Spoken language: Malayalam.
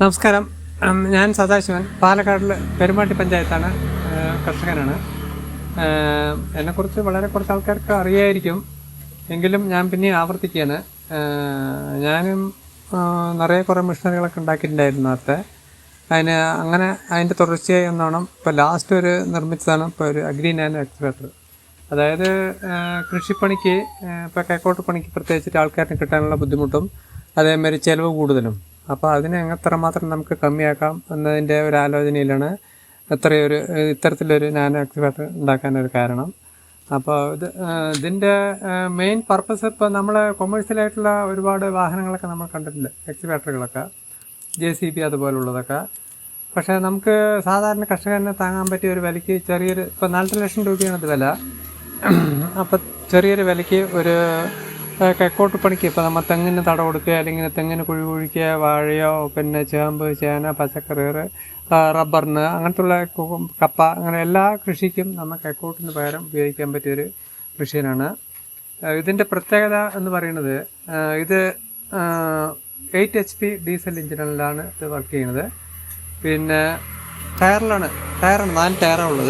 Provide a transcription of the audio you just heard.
നമസ്കാരം. ഞാൻ സദാശിവൻ പാലക്കാടിൽ പെരുമാട്ടി പഞ്ചായത്താണ് കർഷകനാണ്. എന്നെക്കുറിച്ച് വളരെ കുറച്ച് ആൾക്കാർക്ക് അറിയായിരിക്കും. എങ്കിലും ഞാൻ പിന്നെ ആവർത്തിക്കുകയാണ്. ഞാനും നിറയെ കുറേ മിഷനറികളൊക്കെ ഉണ്ടാക്കിയിട്ടുണ്ടായിരുന്നു നേരത്തെ അതിന് അങ്ങനെ അതിന്റെ തുടർച്ചയായി ഒന്നോണം ഇപ്പോൾ ലാസ്റ്റ് ഒരു നിർമ്മിച്ചതാണ് ഇപ്പോൾ ഒരു അഗ്രി നാനോ എക്സ്പേർട്ടർ അതായത് കൃഷിപ്പണിക്ക് ഇപ്പോൾ കൈക്കോട്ട് പണിക്ക് പ്രത്യേകിച്ചിട്ട് ആൾക്കാരിന് കിട്ടാനുള്ള ബുദ്ധിമുട്ടും അതേമാതിരി ചിലവ് കൂടുതലും. അപ്പോൾ അതിനെ എത്രമാത്രം നമുക്ക് കമ്മിയാക്കാം എന്നതിന്റെ ഒരു ആലോചനയിലാണ് എത്രയൊരു ഏഹ് ഇത്തരത്തിലൊരു നാനോ എക്സ്പേർട്ട് ഉണ്ടാക്കാനൊരു കാരണം. അപ്പോൾ ഇത് ഇതിന്റെ മെയിൻ പർപ്പസ് ഇപ്പോൾ നമ്മൾ കൊമേഴ്സ്യലായിട്ടുള്ള ഒരുപാട് വാഹനങ്ങളൊക്കെ നമ്മൾ കണ്ടിട്ടുണ്ട്. എക്സിവേറ്ററുകളൊക്കെ ജെ സി ബി അതുപോലുള്ളതൊക്കെ. പക്ഷേ നമുക്ക് സാധാരണ കർഷകന് താങ്ങാൻ പറ്റിയ ഒരു വിലയ്ക്ക് ചെറിയൊരു ഇപ്പോൾ നാലര ലക്ഷം രൂപയാണ് ഇത് വില. അപ്പോൾ ചെറിയൊരു വിലയ്ക്ക് ഒരു കൈക്കോട്ട് പണിക്ക്. ഇപ്പോൾ നമ്മൾ തെങ്ങിന് തട കൊടുക്കുക അല്ലെങ്കിൽ തെങ്ങിന് കുഴി കുഴിക്കുക വാഴയോ പിന്നെ ചേമ്പ് ചേന പച്ചക്കറികൾ റബ്ബറിന് അങ്ങനത്തുള്ള കപ്പ അങ്ങനെ എല്ലാ കൃഷിക്കും നമ്മൾ കൈക്കോട്ടിന് പകരം ഉപയോഗിക്കാൻ പറ്റിയൊരു കൃഷിയിലാണ് ഇതിന്റെ പ്രത്യേകത എന്ന് പറയുന്നത് ഇത് എയ്റ്റ് എച്ച് പി ഡീസൽ എഞ്ചിനിലാണ് ഇത് വർക്ക് ചെയ്യുന്നത്. പിന്നെ ടയറിലാണ് ടയറാണ് നാല് ടയറാണ് ഉള്ളത്.